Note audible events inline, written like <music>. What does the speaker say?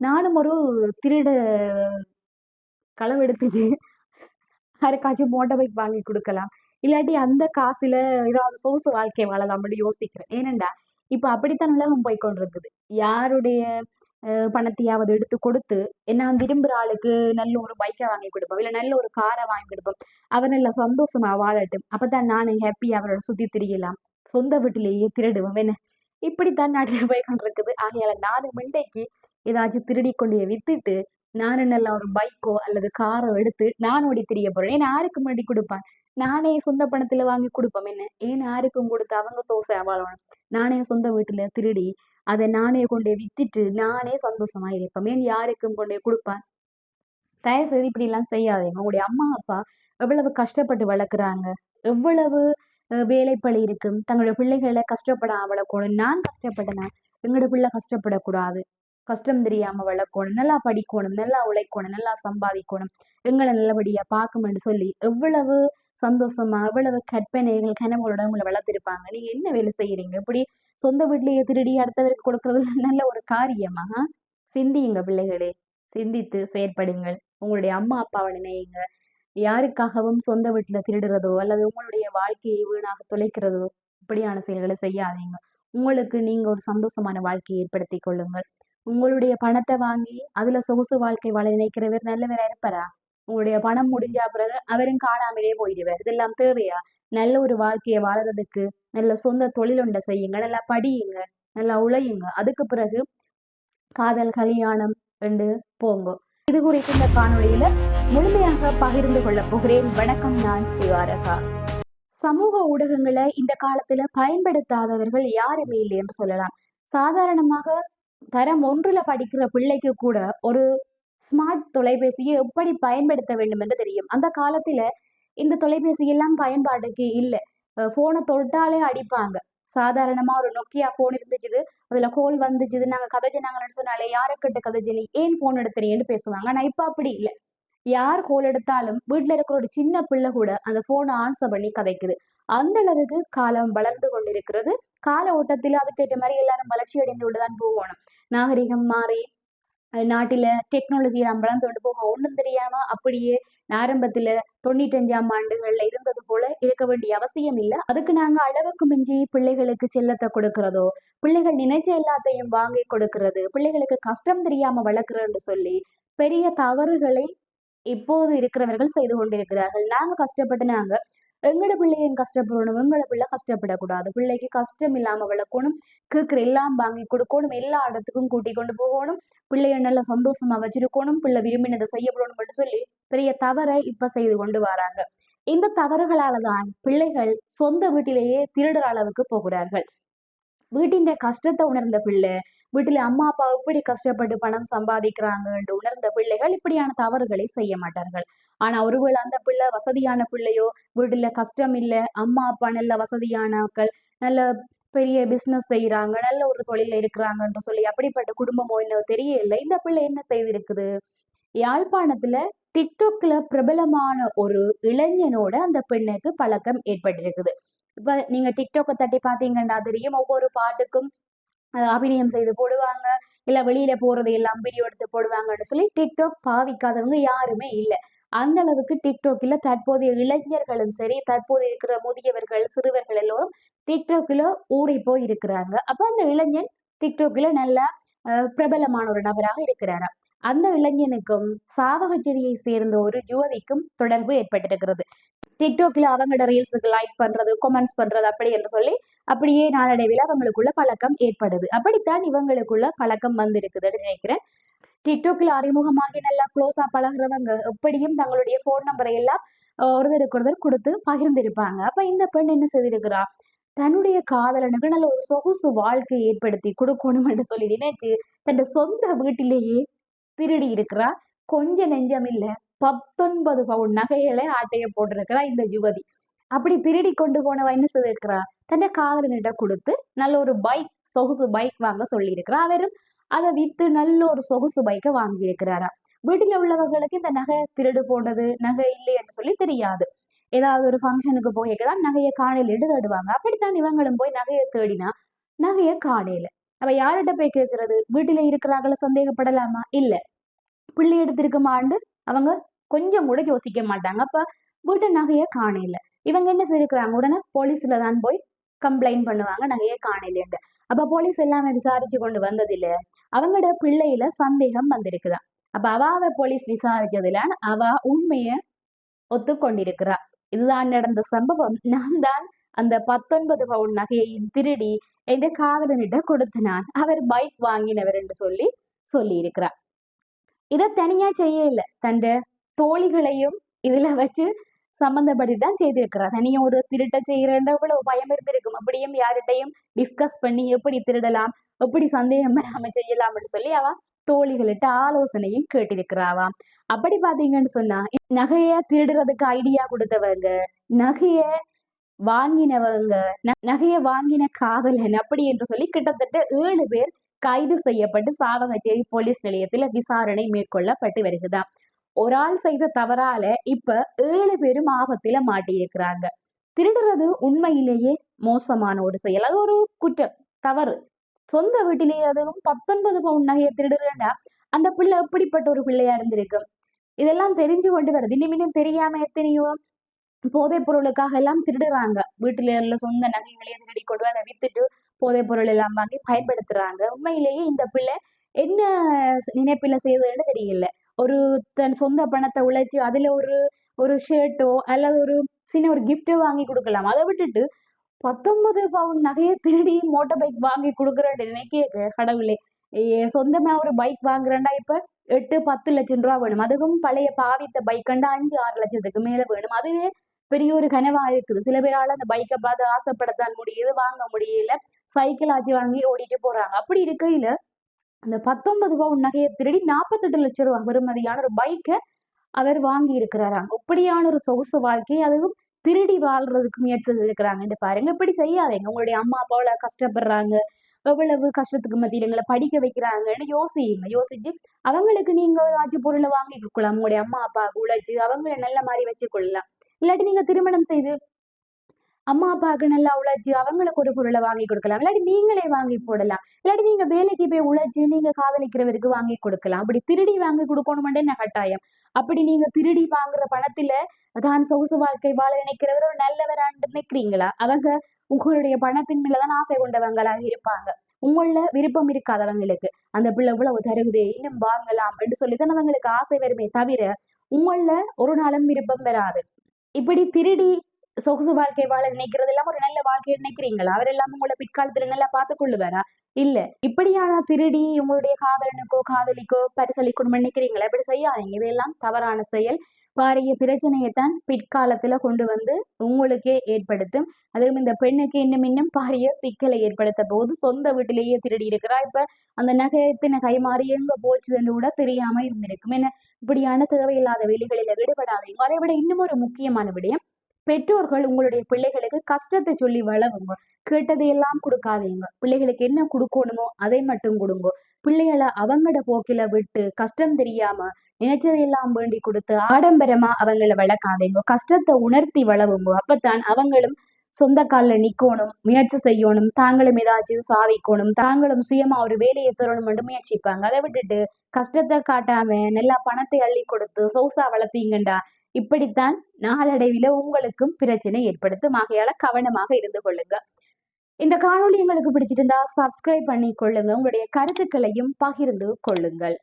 நானும் ஒரு திருட களவெடுத்துட்டு யாருக்காச்சும் மோட்டார் பைக் வாங்கி கொடுக்கலாம். இல்லாட்டி அந்த காசுல ஏதாவது சோசு வாழ்க்கை வாழலாம் அப்படின்னு யோசிக்கிறேன். ஏனண்டா இப்ப அப்படித்தான் உலகம் போய்கொண்டிருக்குது யாருடைய பணத்தையாவது எடுத்து கொடுத்து நான் விரும்புற ஆளுக்கு நல்ல ஒரு பைக்கை வாங்கி கொடுப்போம். இல்ல நல்ல ஒரு காரை வாங்கி கொடுப்போம். அவர் நல்ல சந்தோஷமா வாழட்டும். அப்பதான் நானும் ஹாப்பி அவரோட சுத்தி திரியலாம். சொந்த வீட்டிலேயே திருடுவோம். என்ன? இப்படித்தான் நாட்டில் போய்கொண்டிருக்குது ஆகையால நானும் மிண்டைக்கு ஏதாச்சும் திருடி கொண்டு வித்துட்டு நான் என்னெல்லாம் ஒரு பைக்கோ அல்லது காரோ எடுத்து நான் ஓடி திரிய போறேன். ஏன் யாருக்கு முன்னாடி கொடுப்பான்? நானே சொந்த பணத்துல வாங்கி கொடுப்போம் என்ன? ஏன் யாருக்கும் கொடுத்து அவங்க சோசை வாழணும்? நானே சொந்த வீட்டுல திருடி அதை நானே கொண்டு வித்துட்டு நானே சந்தோஷமா இருப்பேன். ஏன் யாருக்கும் கொண்டு கொடுப்பேன்? கொடுப்பான் தயவு செய்து இப்படி எல்லாம் செய்யாதீங்க. உங்களுடைய அம்மா அப்பா எவ்வளவு கஷ்டப்பட்டு வளர்க்குறாங்க. எவ்வளவு வேலைப்பழி இருக்கும் தங்களுடைய பிள்ளைகளை கஷ்டப்படாம வளர்க்கணும். நான் கஷ்டப்பட்டேன்? எங்களோட பிள்ளை கஷ்டப்படக்கூடாது. கஷ்டம் தெரியாம வளர்க்கணும் நல்லா படிக்கணும் நல்லா உழைக்கணும் நல்லா சம்பாதிக்கணும் எங்களை நல்லபடியா பார்க்கணும்னு சொல்லி எவ்வளவு சந்தோஷமா எவ்வளவு கற்பனைகள் கனவுகளோட உங்களை வளர்த்திருப்பாங்க. நீங்க என்ன வேலை செய்யறீங்க? இப்படி சொந்த வீட்லயே திருடி அடுத்தவருக்கு கொடுக்கறது <laughs> நல்ல ஒரு காரியமாக சிந்தியுங்க பிள்ளைகளே. சிந்தித்து செயற்படுங்கள். உங்களுடைய அம்மா அப்பாவை நினையுங்க. யாருக்காகவும் சொந்த வீட்டுல திருடுறதோ அல்லது உங்களுடைய வாழ்க்கையை வீணாக தொலைக்கிறதோ இப்படியான செயல்களை செய்யாதீங்க. உங்களுக்கு நீங்க ஒரு சந்தோஷமான வாழ்க்கையை ஏற்படுத்திக் கொள்ளுங்கள். உங்களுடைய பணத்தை வாங்கி அதுல சொகுசு வாழ்க்கை வாழ நினைக்கிறவர் நல்லவரா இருப்பாரா? உங்களுடைய பணம் முடிஞ்சா பிறகு அவரும் காணாமலே போயிடுவார். இதெல்லாம் தேவையா? நல்ல ஒரு வாழ்க்கையை வாழறதுக்கு நல்ல சொந்த தொழில் ஒன்றை செய்யுங்க. நல்லா படியுங்க. நல்லா உழையுங்க. அதுக்கு பிறகு காதல் கல்யாணம் என்று போங்க. இது குறித்து இந்த காணொளியில முழுமையாக பகிர்ந்து கொள்ள போகிறேன். வணக்கம் நான் திவாரகா. சமூக ஊடகங்களை இந்த காலத்துல பயன்படுத்தாதவர்கள் யாருமே இல்லை என்று சொல்லலாம். சாதாரணமாக தரம் ஒன்றில் படிக்கிற பிள்ளைக்கு கூட ஒரு ஸ்மார்ட் தொலைபேசியை எப்படி பயன்படுத்த வேண்டும் என்று தெரியும். அந்த காலத்தில் இந்த தொலைபேசி எல்லாம் பயன்பாட்டுக்கு இல்லை. ஃபோனை தொட்டாலே அடிப்பாங்க. சாதாரணமாக ஒரு நொக்கியா ஃபோன் இருந்துச்சு அதில் கோல் வந்துச்சுது நாங்கள் கதை கதைச்சினாங்கன்னு சொன்னாலே யாருக்கிட்ட கதைச்சு நீ ஏன் ஃபோன் எடுத்துறீங்கன்னு பேசுவாங்க. ஆனால் இப்போ அப்படி இல்லை. யார் கோல் எடுத்தாலும் வீட்டில் இருக்கிற ஒரு சின்ன பிள்ளை கூட அந்த ஃபோனை ஆன்சர் பண்ணி கதைக்குது. அந்த அளவுக்கு காலம் வளர்ந்து கொண்டிருக்கிறது. கால ஓட்டத்தில் அதுக்கேற்ற மாதிரி எல்லாரும் வளர்ச்சி அடைந்து கொண்டுதான் போகணும். நாகரிகம் மாறி நாட்டில டெக்னாலஜி எல்லாம் வளர்ந்து கொண்டு போக ஒன்றும் தெரியாம அப்படியே ஆரம்பத்துல தொண்ணூற்றஞ்சாம் ஆண்டுகள்ல இருந்தது போல இருக்க வேண்டிய அவசியம் இல்லை. அதுக்கு நாங்க அளவுக்கு மிஞ்சி பிள்ளைகளுக்கு செல்லத்தை கொடுக்கிறதோ பிள்ளைகள் நினைச்ச எல்லாத்தையும் வாங்கி கொடுக்கறது பிள்ளைகளுக்கு கஷ்டம் தெரியாம வளர்க்குறோன்னு சொல்லி பெரிய தவறுகளை இப்போது இருக்கிறவர்கள் செய்து கொண்டிருக்கிறார்கள். நாங்க கஷ்டப்பட்டு நாங்க எங்களோட பிள்ளையும் கஷ்டப்படணும் எங்களோட பிள்ளை கஷ்டப்படக்கூடாது. பிள்ளைக்கு கஷ்டம் இல்லாம வளர்க்கணும் கேட்குற எல்லாம் வாங்கி கொடுக்கணும் எல்லா இடத்துக்கும் கூட்டி கொண்டு போகணும் பிள்ளைய நல்ல சந்தோஷமா வச்சிருக்கணும் பிள்ளை விரும்பினதை செய்யப்படணும் சொல்லி பெரிய தவறை இப்ப செய்து கொண்டு வராங்க. இந்த தவறுகளால தான் பிள்ளைகள் சொந்த வீட்டிலேயே திருடுற அளவுக்கு போகிறார்கள். வீட்டின் கஷ்டத்தை உணர்ந்த பிள்ளை வீட்டில் அம்மா அப்பா இப்படி கஷ்டப்பட்டு பணம் சம்பாதிக்கிறாங்க என்று உணர்ந்த பிள்ளைகள் இப்படியான தவறுகளை செய்ய மாட்டார்கள். ஆனா ஒருவேளை அந்த பிள்ளை வசதியான பிள்ளையோ வீட்டுல கஷ்டம் இல்லை அம்மா அப்பா நல்ல வசதியானக்கள் நல்ல பெரிய பிசினஸ் செய்யறாங்க நல்ல ஒரு தொழில இருக்கிறாங்கன்ற சொல்லி அப்படிப்பட்ட குடும்பமோ என்ன தெரியல இந்த பிள்ளை என்ன செய்திருக்குது? யாழ்ப்பாணத்துல டிக்டாக்ல பிரபலமான ஒரு இளைஞனோட அந்த பெண்ணுக்கு பழக்கம் ஏற்பட்டிருக்குது. இப்ப நீங்க டிக்டாக்கை தட்டி பாத்தீங்கன்னா தெரியும் ஒவ்வொரு பாட்டுக்கும் அபிநயம் செய்து போடுவாங்க. இல்லை வெளியில போறது எல்லாம் வீடியோ எடுத்து போடுவாங்கன்னு சொல்லி டிக்டாக் பாவிக்காதவங்க யாருமே இல்லை. அந்த அளவுக்கு டிக்டாக்ல தற்போதைய இளைஞர்களும் சரி தற்போது இருக்கிற முதியவர்கள் சிறுவர்கள் எல்லோரும் டிக்டாக்ல ஊறி போய் இருக்கிறாங்க. அப்ப அந்த இளைஞன் டிக்டாக்ல நல்ல பிரபலமான ஒரு நபராக இருக்கிறாராம் அந்த இளைஞனுக்கும் சாவகச்சேரியை சேர்ந்த ஒரு யுவதிக்கும் தொடர்பு ஏற்பட்டிருக்கிறது. டிக்டாக்ல அவங்களோட ரீல்ஸுக்கு லைக் பண்றது கமெண்ட்ஸ் பண்றது அப்படி என்று சொல்லி அப்படியே நாளடைவில் அவங்களுக்குள்ள பழக்கம் ஏற்படுது. அப்படித்தான் இவங்களுக்குள்ள பழக்கம் வந்திருக்குதுன்னு நினைக்கிறேன். டிக்டாக்ல அறிமுகமாகி நல்லா க்ளோஸா பழகுறவங்க எப்படியும் தங்களுடைய ஃபோன் நம்பரை எல்லாம் ஒருவருக்கு ஒருவர் கொடுத்து பகிர்ந்திருப்பாங்க. அப்ப இந்த பெண் என்ன செய்திருக்கிறா? தன்னுடைய காதலனுக்கு நல்ல ஒரு சொகுசு வாழ்க்கை ஏற்படுத்தி கொடுக்கணும் என்று சொல்லி நினைச்சு தன் சொந்த வீட்டிலேயே திருடி இருக்கிறா. கொஞ்ச நெஞ்சம் இல்லை. பத்தொன்பது பவுன் நகைகளை ஆட்டைய போட்டிருக்கிறா இந்த யுவதி. அப்படி திருடி கொண்டு போனவ என்ன செய்திருக்கிறா தன்னை காதலனிட்ட கொடுத்து நல்ல ஒரு பைக் சொகுசு பைக் வாங்க சொல்லியிருக்கிறா. அவரும் அதை வித்து நல்ல ஒரு சொகுசு பைக்கை வாங்கியிருக்கிறாரா. வீட்டில் உள்ளவர்களுக்கு இந்த நகை திருடு போனது நகை இல்லைன்னு சொல்லி தெரியாது. ஏதாவது ஒரு ஃபங்க்ஷனுக்கு போய்தான் நகையை காணையில எடுத்துடுவாங்க அப்படித்தான் இவங்களும் போய் நகையை தேடினா நகையை காணையில அவ யார்கிட்ட போய் கேட்கறது வீட்டில இருக்கிறாங்கள சந்தேகப்படலாமா? இல்ல. பிள்ளை எடுத்திருக்குமாண்டு அவங்க கொஞ்சம் கூட யோசிக்க மாட்டாங்க. அப்போ வீட்டு நகையை காணையில இவங்க என்ன செய்யிருக்கிறாங்க உடனே போலீஸில் தான் போய் கம்ப்ளைண்ட் பண்ணுவாங்க. நகையை காணையிலேண்டு அப்போ போலீஸ் எல்லாமே விசாரிச்சு கொண்டு வந்ததில்ல. அவங்களோட பிள்ளையில சந்தேகம் வந்திருக்குதான். அப்போ அவாவை போலீஸ் விசாரிச்சதுல அவ உண்மையை ஒத்துக்கொண்டிருக்கிறா. இதுதான் நடந்த சம்பவம். நான் தான் அந்த பத்தொன்பது பவுன் நகையை திருடி என்ற காதலனிட்ட கொடுத்தனான். அவர் பைக் வாங்கினவர் என்று சொல்லி சொல்லி இருக்கிறார் இதை தனியா செய்யல தன் தோழிகளையும் இதுல வச்சு சம்பந்தப்பட்டு தான் செய்திருக்கிறார் தனியா ஒரு திருட்ட செய்யறன்ற இவ்வளவு பயம் இருந்திருக்கும். அப்படியும் யார்கிட்டையும் டிஸ்கஸ் பண்ணி எப்படி திருடலாம் எப்படி சந்தேகம் வராம செய்யலாம்னு சொல்லி அவ தோழிகளிட்ட ஆலோசனையும் கேட்டிருக்கிறாவாம் அப்படி பாத்தீங்கன்னு சொன்னா நகைய திருடுறதுக்கு ஐடியா கொடுத்தவங்க நகைய வாங்கினவங்க நகைய வாங்கின காதலன் அப்படி என்று சொல்லி கிட்டத்தட்ட ஏழு பேர் கைது செய்யப்பட்டு சாவகச்சேரி போலீஸ் நிலையத்துல விசாரணை மேற்கொள்ளப்பட்டு வருகுதாம் ஒரு ஆள் செய்த தவறால இப்ப ஏழு பேரும் ஆபத்துல மாட்டியிருக்கிறாங்க. திருடுறது உண்மையிலேயே மோசமான ஒரு செயல். அது ஒரு குற்றம் தவறு. சொந்த வீட்டிலேயே அதுவும் பத்தொன்பது பவுன் நகையை திருடுறேன்னா அந்த பிள்ளை எப்படிப்பட்ட ஒரு பிள்ளையா இருந்திருக்கும்? இதெல்லாம் தெரிஞ்சு கொண்டு வருது. இன்னும் தெரியாம எத்தனையோ போதைப் பொருளுக்காக எல்லாம் திருடுறாங்க. வீட்டுல உள்ள சொந்த நகைகளையே திருடி கொண்டு அதை வித்துட்டு போதைப் பொருள் எல்லாம் வாங்கி பயன்படுத்துறாங்க. உண்மையிலேயே இந்த பிள்ளை என்ன நினைப்பில செய்வதுன்னு தெரியல. ஒரு தன் சொந்த பணத்தை உழைச்சு அதுல ஒரு ஒரு ஷர்ட்டோ அல்லது ஒரு சின்ன ஒரு கிஃப்ட்டோ வாங்கி கொடுக்கலாம். அதை விட்டுட்டு பத்தொன்பது பவுன் நகையை திருடி மோட்டார் பைக் வாங்கி கொடுக்குறேன்னு நினைக்க கடவுளே. சொந்தமாக சொந்தமா ஒரு பைக் வாங்குறேன்டா இப்ப எட்டு பத்து லட்சம் ரூபா வேணும். அதுவும் பழைய பாவித்த பைக் கண்டா அஞ்சு ஆறு லட்சத்துக்கு மேலே வேணும். அதுவே பெரிய ஒரு கனவாக இருக்குது. சில பேரால் அந்த பைக்கை பார்த்து ஆசைப்படத்தான் முடியுது வாங்க முடியல. சைக்கிள் ஆச்சு வாங்கி ஓடிட்டு போறாங்க. அப்படி இருக்கையில அந்த பத்தொன்பது ரூபா நகையை திருடி நாற்பத்தெட்டு லட்சம் ரூபாய் பெறுமதியான ஒரு பைக்கை அவர் வாங்கி இருக்கிறாராங்க இப்படியான ஒரு சொகுசு வாழ்க்கையை அதுவும் திருடி வாழ்றதுக்கு முயற்சி இருக்கிறாங்கன்னு பாருங்க இப்படி செய்யாதீங்க. உங்களுடைய அம்மா அப்பாவில கஷ்டப்படுறாங்க? எவ்வளவு கஷ்டத்துக்கு மத்தியில் எங்களை படிக்க வைக்கிறாங்கன்னு யோசிங்க யோசிச்சு அவங்களுக்கு நீங்க ஆட்சி பொருளை வாங்கி கொடுக்கலாம். உங்களுடைய அம்மா அப்பா உழைச்சு அவங்கள நல்ல மாதிரி வச்சு கொள்ளலாம் இல்லாட்டி நீங்க திருமணம் செய்து அம்மா அப்பாவுக்கு நல்லா உழைச்சி அவங்களுக்கு ஒரு பொருளை வாங்கி கொடுக்கலாம். இல்லாட்டி நீங்களே வாங்கி போடலாம். இல்லாட்டி நீங்க வேலைக்கு போய் உழைச்சி நீங்க காதலிக்கிறவருக்கு வாங்கி கொடுக்கலாம். அப்படி திருடி வாங்கி கொடுக்கணுமெண்டே என்ன கட்டாயம்? அப்படி நீங்க திருடி வாங்குற பணத்துல தான் சொகுசு வாழ்க்கை வாழ நினைக்கிறவர் ஒரு நல்லவரான்னு நினைக்கிறீங்களா? அவங்க உங்களுடைய பணத்தின் மேலதான் ஆசை கொண்டவங்களாக இருப்பாங்க. உங்கள விருப்பம் இருக்காதவங்களுக்கு அந்த பிள்ளை இவ்வளவு தருகுதே இன்னும் வாங்கலாம் அப்படின்னு சொல்லிதான் அவங்களுக்கு ஆசை வருமே தவிர உங்கள ஒரு நாளும் விருப்பம் வராது. இப்படி திருடி சொகுசு வாழ்க்கை வாழ நினைக்கிறது எல்லாம் ஒரு நல்ல வாழ்க்கையை நினைக்கிறீங்களா? அவர் எல்லாம் உங்களை பிற்காலத்துல நல்லா பார்த்து கொள்ளுவாரா இல்ல. இப்படியான திருடி உங்களுடைய காதலனுக்கோ காதலிக்கோ பரிசளிக்கணும்னு நினைக்கிறீங்களா? இப்படி செய்யாதீங்க. இதெல்லாம் தவறான செயல். பாரிய பிரச்சனையைத்தான் பிற்காலத்துல கொண்டு வந்து உங்களுக்கே ஏற்படுத்தும். அதுவும் இந்த பெண்ணுக்கு இன்னும் இன்னும் பாரிய சிக்கலை ஏற்படுத்த போது சொந்த வீட்டிலேயே திருடி இருக்கிறா. இப்ப அந்த நகையத்தின கைமாறி எங்க போச்சுன்னு கூட தெரியாம இருந்திருக்கும். என்ன இப்படியான தேவையில்லாத வேலைகளில விடுபடாதீங்க அதை விட இன்னும் ஒரு முக்கியமான விடயம் பெற்றோர்கள் உங்களுடைய பிள்ளைகளுக்கு கஷ்டத்தை சொல்லி வளவுங்க கேட்டதையெல்லாம் கொடுக்காதீங்க. பிள்ளைகளுக்கு என்ன கொடுக்கணுமோ அதை மட்டும் கொடுங்க. பிள்ளைகளை அவங்களோட போக்கில விட்டு கஷ்டம் தெரியாம நினைச்சதையெல்லாம் வேண்டி கொடுத்து ஆடம்பரமா அவங்கள வளர்க்காதீங்க. கஷ்டத்தை உணர்த்தி வளவுங்க அப்பத்தான் அவங்களும் சொந்த காலில் நிக்கணும் முயற்சி செய்யணும் தாங்களும் ஏதாச்சும் சாதிக்கணும் தாங்களும் சுயமா ஒரு வேலையை தரணும்னு முயற்சிப்பாங்க. அதை விட்டுட்டு கஷ்டத்தை காட்டாம நல்லா பணத்தை அள்ளி கொடுத்து சொகுசா வளர்த்தீங்கண்டா இப்படித்தான் நாளடைவில உங்களுக்கும் பிரச்சனை ஏற்படுத்தும். ஆகையால கவனமாக இருந்து கொள்ளுங்க. இந்த காணொலி உங்களுக்கு பிடிச்சிருந்தா சப்ஸ்கிரைப் பண்ணி கொள்ளுங்க உங்களுடைய கருத்துக்களையும் பகிர்ந்து கொள்ளுங்கள்.